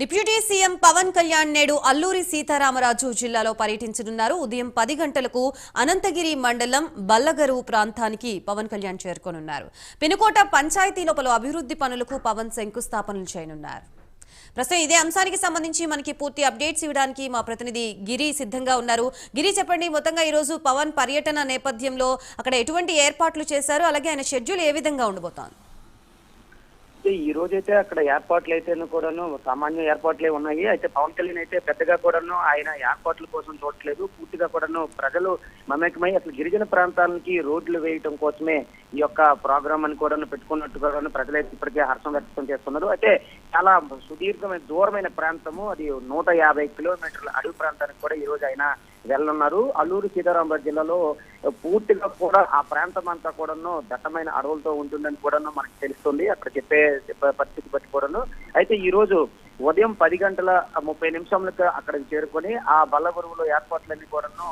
Deputy CM Pawan Kalyan నేడు అల్లూరి సీతారామరాజు జిల్లాలో పర్యటించనున్నారు. ఉదయం పది గంటలకు అనంతగిరి మండలం బల్లగరు ప్రాంతానికి పవన్ కళ్యాణ్ చేరుకోనున్నారు. పినుకోట పంచాయతీలో పలు అభివృద్ధి పనులకు పవన్ శంకుస్థాపనలు చేయనున్నారు. ప్రస్తుతం ఇదే అంశానికి సంబంధించి మనకి పూర్తి అప్డేట్స్ ఇవ్వడానికి మా ప్రతినిధి గిరి సిద్ధంగా ఉన్నారు. గిరి చెప్పండి మొత్తంగా ఈరోజు పవన్ పర్యటన నేపథ్యంలో అక్కడ ఎటువంటి ఏర్పాట్లు చేశారు? అలాగే ఆయన షెడ్యూల్ ఏ విధంగా ఉండబోతోంది? అయితే ఈ అయితే అక్కడ ఏర్పాట్లు అయితే కూడాను సామాన్య ఏర్పాట్లే ఉన్నాయి. అయితే పవన్ కళ్యాణ్ అయితే పెద్దగా కూడాను ఆయన ఏర్పాట్ల కోసం చూడట్లేదు. పూర్తిగా కూడాను ప్రజలు మమేకమై అసలు గిరిజన ప్రాంతాలకి రోడ్లు వేయటం కోసమే ఈ యొక్క ప్రోగ్రామ్ అని కూడా పెట్టుకున్నట్టు కూడా ప్రజలైతే ఇప్పటికే హర్షం వ్యక్తం చేస్తున్నారు. అయితే చాలా సుదీర్ఘమైన దూరమైన ప్రాంతము. అది నూట యాభై కిలోమీటర్ల అడవి ప్రాంతానికి కూడా ఈ రోజు ఆయన వెళ్ళనున్నారు. అల్లూరు సీతారామరాజు జిల్లాలో పూర్తిగా కూడా ఆ ప్రాంతం అంతా కూడాను దట్టమైన అడవులతో ఉంటుందని కూడాను మనకు తెలుస్తుంది. అక్కడ చెప్పే పరిస్థితి బట్టి కూడాను. అయితే ఈ రోజు ఉదయం పది గంటల ముప్పై నిమిషాలకు అక్కడికి చేరుకొని ఆ బల్లబరువులో ఏర్పాట్లన్నీ కూడాను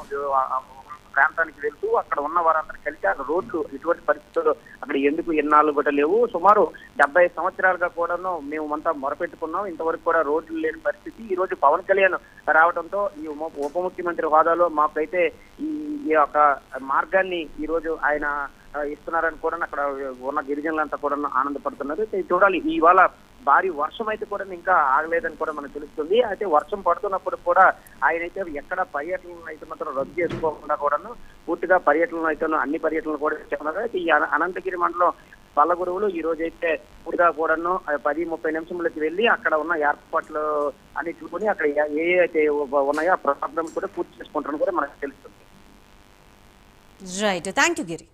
ప్రాంతానికి వెళ్తూ అక్కడ ఉన్న వారందరూ కలిసి ఆ రోడ్లు ఎటువంటి పరిస్థితుల్లో అక్కడ ఎందుకు ఎన్నాళ్ళు కూడా లేవు. సుమారు డెబ్బై సంవత్సరాలుగా కూడాను మేము అంతా మొరపెట్టుకున్నాం. ఇంతవరకు కూడా రోడ్లు లేని పరిస్థితి. ఈ రోజు పవన్ కళ్యాణ్ రావడంతో ఈ ఉప ముఖ్యమంత్రి హోదాలో మాకైతే ఈ ఈ యొక్క మార్గాన్ని ఈ రోజు ఆయన ఇస్తున్నారని కూడా అక్కడ ఉన్న గిరిజనులంతా కూడా ఆనందపడుతున్నారు. చూడాలి ఇవాళ భారీ వర్షం అయితే కూడా ఇంకా ఆగలేదని కూడా మనకు తెలుస్తుంది. అయితే వర్షం పడుతున్నప్పుడు కూడా ఆయన అయితే ఎక్కడ పర్యటనలు అయితే మాత్రం రద్దు చేసుకోకుండా కూడాను పూర్తిగా పర్యటనలు అయితే అన్ని పర్యటనలు కూడా చేస్తున్నారు. అయితే ఈ అనంతగిరి మండలం పల్లగురువులు ఈ రోజు అయితే పూర్తిగా కూడాను పది ముప్పై నిమిషంలోకి వెళ్ళి అక్కడ ఉన్న ఏర్పాట్లు అన్ని చూసుకొని అక్కడ ఏ ఏ అయితే ఉన్నాయో ఆ ప్రాబ్లం కూడా పూర్తి చేసుకుంటారని కూడా మనకు తెలుస్తుంది. Right thank you Giri